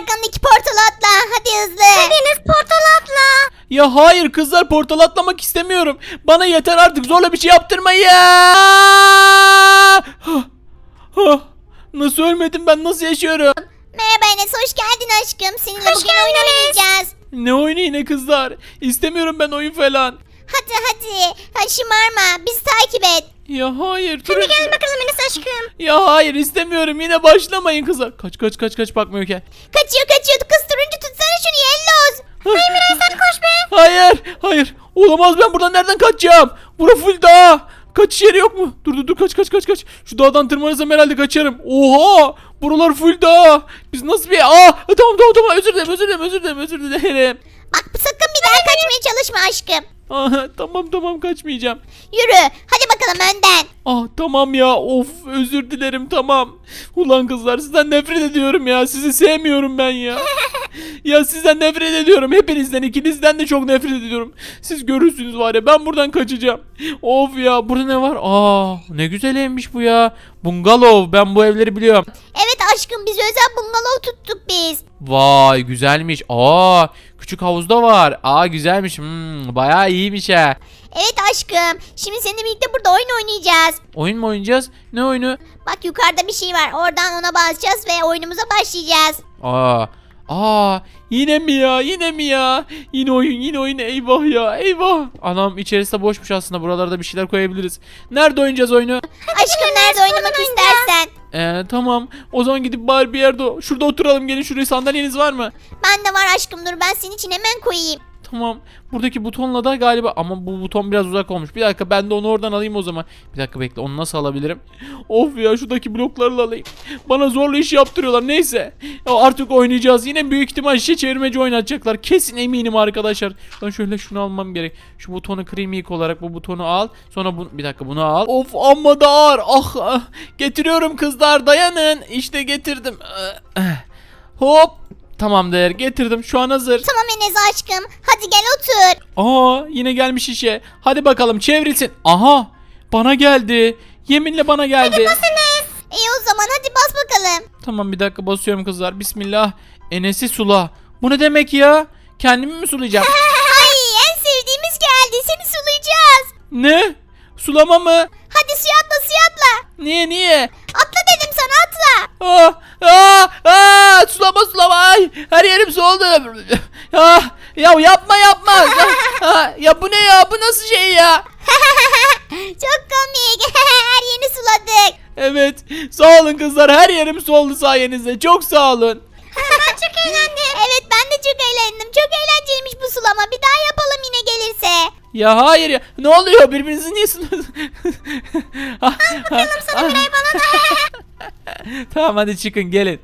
arkandaki portala atla. Hadi hızlı. Hadi Enes portala atla. Ya hayır kızlar portal atlamak istemiyorum. Bana yeter artık zorla bir şey yaptırmayın. Hah, hah. Nasıl ölmedim ben nasıl yaşıyorum? Merhaba Enes hoş geldin aşkım. Seninle bugün oyun oynayacağız. Ne oyunu yine kızlar? İstemiyorum ben oyun falan. Hadi hadi. Ha şımarma. Bizi takip et. Ya hayır. turuncu- bakalım Enes aşkım. Ya hayır istemiyorum yine başlamayın kızlar. Kaç kaç kaç kaç bakmıyor ki. Kaçıyor kaçıyor. Kız turuncu tutsana şunu yelloz. Hayır Miray sen koş be. Hayır hayır olamaz ben buradan nereden kaçacağım? Bura full dağ. Kaçış yeri yok mu? Dur dur dur kaç kaç kaç kaç. Şu dağdan tırmanırsam herhalde kaçarım. Oha! Buralar full dağ. Biz nasıl bir... Aa! Tamam tamam tamam özür dilerim özür dilerim özür dilerim özür dilerim. Bak sakın bir daha kaçmaya çalışma aşkım. Aha, tamam tamam kaçmayacağım. Yürü. Hadi bakalım önden. Ah tamam ya of özür dilerim tamam. Ulan kızlar sizden nefret ediyorum ya. Sizi sevmiyorum ben ya. ya sizden nefret ediyorum. Hepinizden ikinizden de çok nefret ediyorum. Siz görürsünüz var ya ben buradan kaçacağım. Of ya burada ne var? Aa ne güzel evmiş bu ya. Bungalov ben bu evleri biliyorum. Evet aşkım biz özel bungalov tuttuk biz. Vay güzelmiş. Aa küçük havuzda var. Aa güzelmiş. Hmm, bayağı iyiymiş ha. Evet aşkım. Şimdi seninle birlikte burada oyun oynayacağız. Oyun mu oynayacağız? Ne oyunu? Bak yukarıda bir şey var. Oradan ona basacağız ve oyunumuza başlayacağız. Aa. Aa yine mi ya yine mi ya yine oyun yine oyun eyvah ya eyvah anam içerisi de boşmuş aslında buralarda bir şeyler koyabiliriz nerede oynayacağız oyunu Aşkım nerede oynamak istersen. Ee, tamam. O zaman gidip bari bir yerde şurada oturalım. Gelin şuraya sandalyeniz var mı? Ben de var aşkım. Dur ben senin için hemen koyayım. Tamam. Buradaki butonla da galiba ama bu buton biraz uzak olmuş. Bir dakika ben de onu oradan alayım o zaman. Bir dakika bekle onu nasıl alabilirim? Of ya şuradaki bloklarla alayım. Bana zorla iş yaptırıyorlar neyse. Ya artık oynayacağız. Yine büyük ihtimal şişe çevirmeci oynatacaklar. Kesin eminim arkadaşlar. Ben şöyle şunu almam gerek. Şu butonu kırayım ilk olarak bu butonu al. Sonra bu bir dakika bunu al. Of amma da ağır. Ah, ah. getiriyorum kızlar dayanın. İşte getirdim. Ah, ah. Hop. Tamamdır getirdim şu an hazır. Tamam Enes aşkım. Hadi gel otur. Aa yine gelmiş işe. Hadi bakalım çevrilsin. Aha bana geldi. Yeminle bana geldi. İyi o zaman hadi bas bakalım. Tamam bir dakika basıyorum kızlar. Bismillah. Enes'i sula. Bu ne demek ya? Kendimi mi sulayacağım? Ay en sevdiğimiz geldi. Seni sulayacağız. ne? Sulama mı? Hadi suya atla suya atla. Niye niye? Atla dedim sana atla. Aa, aa, aa, sulama sulama. Ay, her yerim soldu. Ah, ya yapma yapma. Ah, ya bu ne ya? Bu nasıl şey ya? Çok komik. Her yerini suladık. Evet. Sağ olun kızlar. Her yerim soldu sayenizde. Çok sağ olun. ben çok eğlendim. Evet ben de çok eğlendim. Çok eğlenceliymiş bu sulama. Bir daha yapalım yine gelirse. Ya hayır ya. Ne oluyor? Birbirinizi niye sınıyorsunuz? Al bakalım sana Miray bana da. Tamam hadi çıkın gelin.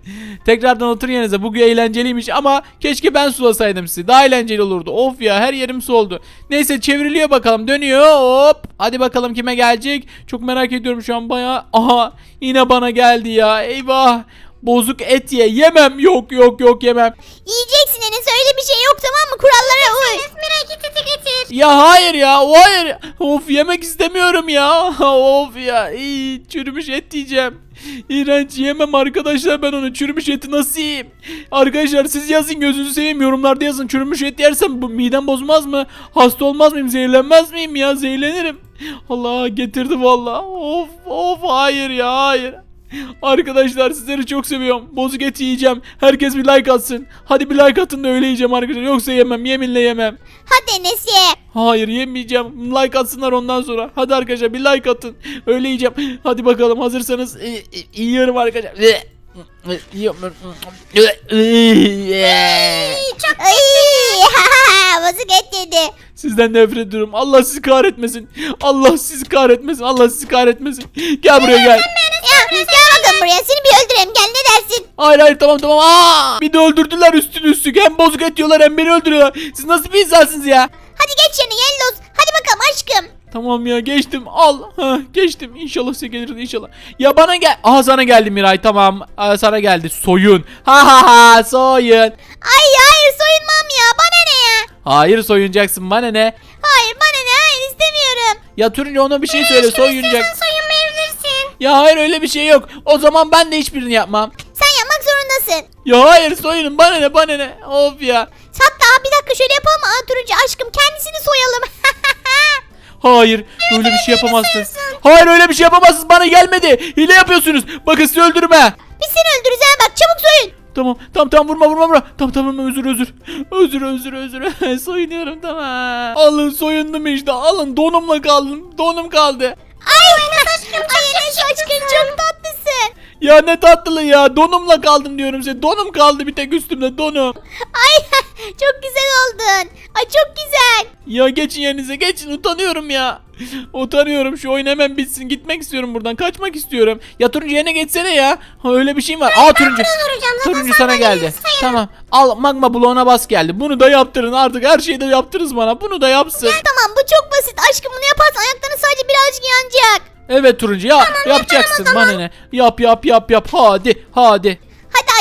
Tekrardan oturun yerinize. Bugün eğlenceliymiş ama keşke ben sulasaydım sizi. Daha eğlenceli olurdu. Of ya her yerim su oldu. Neyse çevriliyor bakalım. Dönüyor. Hop. Hadi bakalım kime gelecek. Çok merak ediyorum şu an bayağı. Aha yine bana geldi ya. Eyvah. Bozuk et ye. Yemem. Yok yok yok yemem. Yiyeceksin Enes öyle bir şey yok tamam mı? Kurallara uy. Miray git eti getir. Ya hayır ya. Hayır. Of yemek istemiyorum ya. of ya. İyi, çürümüş et yiyeceğim. İğrenç yemem arkadaşlar ben onu çürümüş eti nasıl yiyeyim? Arkadaşlar siz yazın gözünüzü seveyim yorumlarda yazın çürümüş et yersem bu midem bozmaz mı? Hasta olmaz mıyım? Zehirlenmez miyim ya? Zehirlenirim. Allah getirdi valla. Of of hayır ya hayır. Arkadaşlar sizleri çok seviyorum. Bozuk et yiyeceğim. Herkes bir like atsın. Hadi bir like atın da öyle yiyeceğim arkadaşlar. Yoksa yemem. Yeminle yemem. Hadi Enes ye. Hayır yemeyeceğim. Like atsınlar ondan sonra. Hadi arkadaşlar bir like atın. Öyle yiyeceğim. Hadi bakalım hazırsanız e, e, yiyorum arkadaşlar. Çok Ay, bozuk et yedi. Sizden nefret ediyorum. Allah sizi kahretmesin. Allah sizi kahretmesin. Allah sizi kahretmesin. Gel buraya gel. Ya, gel bakalım buraya seni bir öldüreyim gel ne dersin? Hayır hayır tamam tamam. Aa! Bir de öldürdüler üstüne üstlük. Hem bozuk et yiyorlar hem beni öldürüyorlar. Siz nasıl bir insansınız ya? Hadi geç yerine Yelloz. Hadi bakalım aşkım. Tamam ya geçtim al. Ha, geçtim İnşallah size gelir inşallah. Ya bana gel. Aha sana geldi Miray tamam. Aa, sana geldi soyun. Ha ha ha soyun. Ay hayır soyunmam ya bana ne ya? Hayır soyunacaksın bana ne? Hayır bana ne hayır istemiyorum. Ya Turuncu ona bir şey söyle soyunacak. soyunmayabilirsin. Ya hayır öyle bir şey yok. O zaman ben de hiçbirini yapmam. Sen yapmak zorundasın. Ya hayır soyunun bana ne bana ne. Of ya. Hatta bir dakika şöyle yapalım mı? Aa, turuncu aşkım kendisini soyalım. Hayır öyle bir şey yapamazsınız. Hayır öyle bir şey yapamazsınız bana gelmedi. Hile yapıyorsunuz. Bakın sizi öldürme. Biz seni ha bak çabuk soyun. Tamam tamam tamam vurma vurma vurma. Tamam tamam özür özür. Özür özür özür. Soyunuyorum tamam. Alın soyundum işte alın donumla kaldım. Donum kaldı. Ay Ay Enes aşkım çok tatlısın. Ya ne tatlı ya donumla kaldım diyorum size. Donum kaldı bir tek üstümde donum. Ay çok güzel oldun. Ay çok güzel. Ya geçin yerinize geçin utanıyorum ya. Utanıyorum şu oyun hemen bitsin gitmek istiyorum buradan kaçmak istiyorum. Ya turuncu yerine geçsene ya. Ha, öyle bir şey var. Aa turuncu. Turuncu sana geldi. Tamam al magma bloğuna bas geldi. Bunu da yaptırın artık her şeyi de yaptırız bana. Bunu da yapsın. Tamam bu çok basit aşkım bunu yaparsan ayakların sadece birazcık yanacak. Evet turuncu ya yapacaksın bana ne. Yap yap yap yap hadi hadi.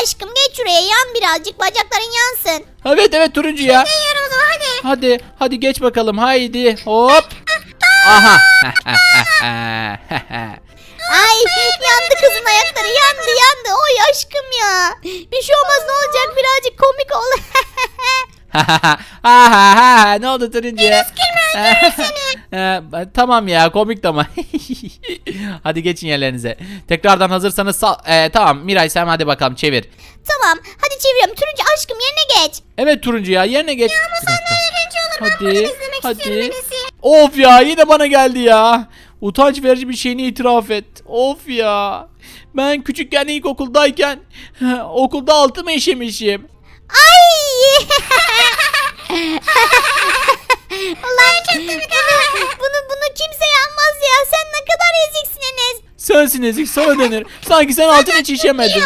Aşkım geç şuraya yan birazcık bacakların yansın. Evet evet turuncu ya. Yiyorum o zaman hadi. Hadi hadi geç bakalım haydi hop. Aha. Ay yandı kızın ayakları yandı yandı. Oy aşkım ya. Bir şey olmaz ne olacak birazcık komik ol. ne oldu turuncu? Ee, tamam ya komik ama. hadi geçin yerlerinize. Tekrardan hazırsanız Ee, tamam Miray sen hadi bakalım çevir. tamam hadi çeviriyorum. Turuncu aşkım yerine geç. Evet turuncu ya yerine geç. Bir dakika. Hadi hadi. Enes'i. Of ya yine bana geldi ya. Utanç verici bir şeyini itiraf et. Of ya. Ben küçükken ilkokuldayken okulda altımı işemişim. Ay. Ulan bunu, bunu, bunu kimse yapmaz ya. Sen ne kadar eziksin Enes. Sensin ezik sana denir. Sanki sen altın hiç işemedin.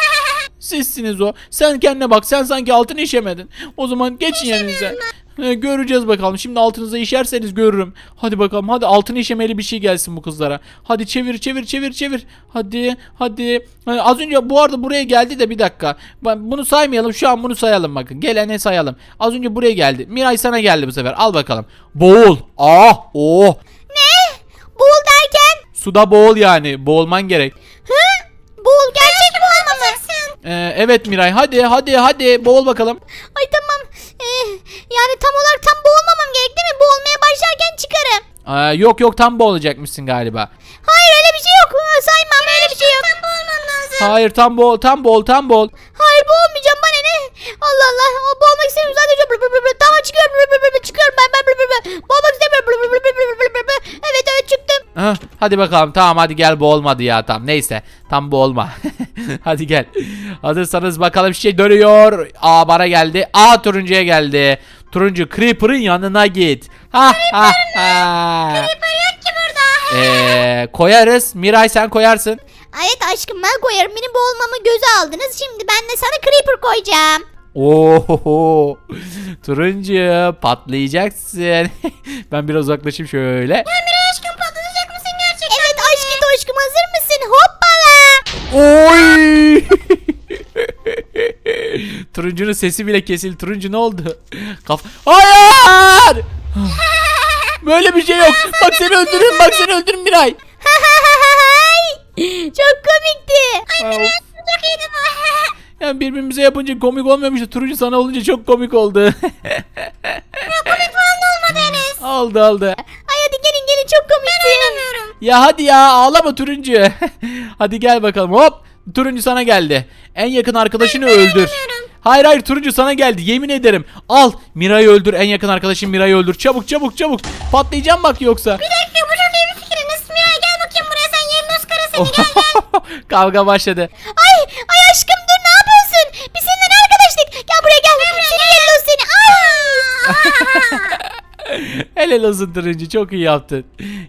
Sizsiniz o. Sen kendine bak. Sen sanki altın işemedin. O zaman geçin yerinize. Ee, göreceğiz bakalım. Şimdi altınıza işerseniz görürüm. Hadi bakalım. Hadi altın işemeli bir şey gelsin bu kızlara. Hadi çevir çevir çevir çevir. Hadi hadi. Ee, az önce bu arada buraya geldi de bir dakika. Ben bunu saymayalım. Şu an bunu sayalım bakın. Gelene sayalım. Az önce buraya geldi. Miray sana geldi bu sefer. Al bakalım. Boğul. Ah. Oh. Ne? Boğul derken? Suda boğul yani. Boğulman gerek. Hı? Boğul gerçek boğulma mı? Ee, evet Miray. Hadi hadi hadi. Boğul bakalım. Ay tamam. Ee, yani tam olarak tam boğulmamam gerek değil mi? Boğulmaya başlarken çıkarım. Aa, yok yok tam boğulacakmışsın galiba. Hayır öyle bir şey yok. Aa, Saymam öyle bir şey yok. Tam boğulmam lazım. Hayır tam boğul tam boğul tam boğul. Hayır boğulmayacağım bana ne? Allah Allah. O boğulmak istemiyorum sadece. Bır bır bır bır. Tamam çıkıyorum. Bır bır bır bır. Çıkıyorum ben. Ben bır bır bır. Boğulmak istemiyorum. Bır bır bır bır bır bır bır bır. Evet evet çıktım. Hah, hadi bakalım tamam hadi gel boğulmadı ya tam neyse tam boğulma. hadi gel. Hazırsanız bakalım şey dönüyor. Aa bana geldi. Aa turuncuya geldi. Turuncu Creeper'ın yanına git. Ha ha ha. Yok ki burada. Ee, koyarız. Miray sen koyarsın. Evet aşkım ben koyarım. Benim boğulmamı göze aldınız. Şimdi ben de sana creeper koyacağım. Oho. Turuncu patlayacaksın. ben biraz uzaklaşayım şöyle. aşkım patlatacak mısın gerçekten? Evet aşkım aşkım hazır mısın? Hoppala. Oy! Turuncunun sesi bile kesildi. Turuncu ne oldu? Kaf Hayır! Böyle bir şey yok. Bak seni öldürürüm. Bak seni öldürürüm Miray. Çok komikti. Ay, of. çok iyiydi bu. Yani birbirimize yapınca komik da turuncu sana olunca çok komik oldu. komik falan olmadı Enes. oldu oldu. Ay hadi gelin gelin çok komikti. Ben oynamıyorum. Ya hadi ya ağlama turuncu. hadi gel bakalım hop. Turuncu sana geldi. En yakın arkadaşını öldür. Hayır hayır turuncu sana geldi yemin ederim. Al Miray'ı öldür en yakın arkadaşın Miray'ı öldür. Çabuk çabuk çabuk. Patlayacağım bak yoksa. Bir dakika bu çok iyi bir fikir Enes. Miray gel bakayım buraya sen Yellos karasını gel gel. Kavga başladı. Ay ay aşkım dur ne yapıyorsun? Biz seninle arkadaşlık. Gel buraya gel. Seni Yellos seni. Ay. Helal olsun turuncu çok iyi yaptın.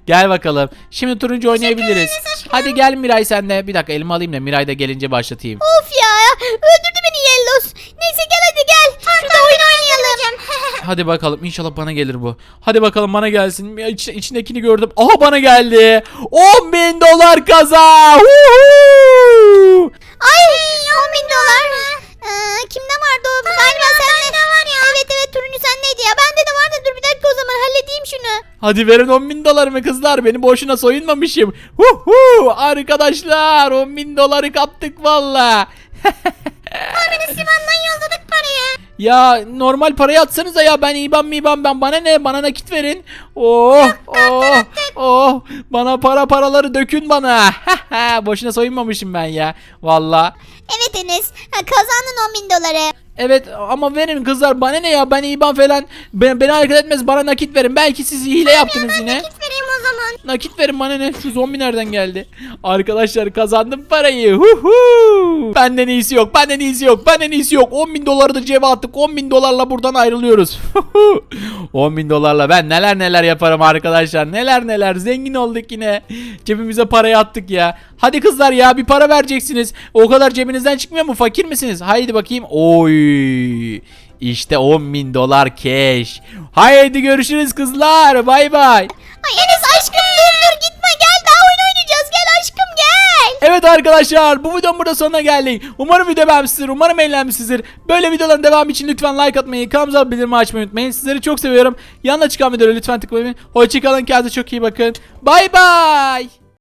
Gel bakalım. Şimdi turuncu oynayabiliriz. Hadi gel Miray sen de. Bir dakika elimi alayım da Miray da gelince başlatayım. of ya öldürdü beni Yellos. Neyse gel hadi gel. Şurada oyun oynayalım. Hadi bakalım inşallah bana gelir bu. Hadi bakalım bana gelsin. Ya İç, içindekini gördüm. Aha bana geldi. 10 bin dolar kaza. Huhu! Ay 10 bin dolar. Ee, kimde vardı o? Galiba sende. var ya. Evet evet turuncu sendeydi ya. Bende de vardı. Dur bir dakika o zaman halledeyim şunu. Hadi verin 10 bin dolarımı kızlar. Beni boşuna soyunmamışım. Huhu! Arkadaşlar 10 bin doları kaptık valla. Sivan'dan yolladık parayı. Ya normal parayı atsanıza ya ben IBAN mi IBAN ben bana ne bana nakit verin. Oh oh oh bana para paraları dökün bana. Boşuna soyunmamışım ben ya. Valla. Evet Enes ha, kazandın 10 bin doları. Evet ama verin kızlar bana ne ya ben IBAN falan ben, beni hareket etmez bana nakit verin. Belki siz hile yaptınız yine. vereyim o zaman. Nakit verin bana ne şu zombi nereden geldi? Arkadaşlar kazandım parayı. Huhu. Benden iyisi yok benden iyisi yok benden iyisi yok. 10 bin doları da cebe attık 10 bin dolarla buradan ayrılıyoruz. Huhu. 10 bin dolarla ben neler neler yaparım arkadaşlar neler neler zengin olduk yine. Cebimize parayı attık ya. Hadi kızlar ya bir para vereceksiniz. O kadar cebinizden çıkmıyor mu fakir misiniz? Haydi bakayım. Oy. İşte 10 bin dolar cash. Haydi görüşürüz kızlar. Bay bay. Ay Enes aşkım dur dur gitme gel daha oyun oynayacağız gel aşkım gel. Evet arkadaşlar bu videonun burada sonuna geldik. Umarım video beğenmişsinizdir. Umarım eğlenmişsinizdir. Böyle videoların devamı için lütfen like atmayı, kanalımıza bildirimi açmayı unutmayın. Sizleri çok seviyorum. Yanına çıkan videoları lütfen tıklamayın. Hoşçakalın kendinize çok iyi bakın. Bay bay.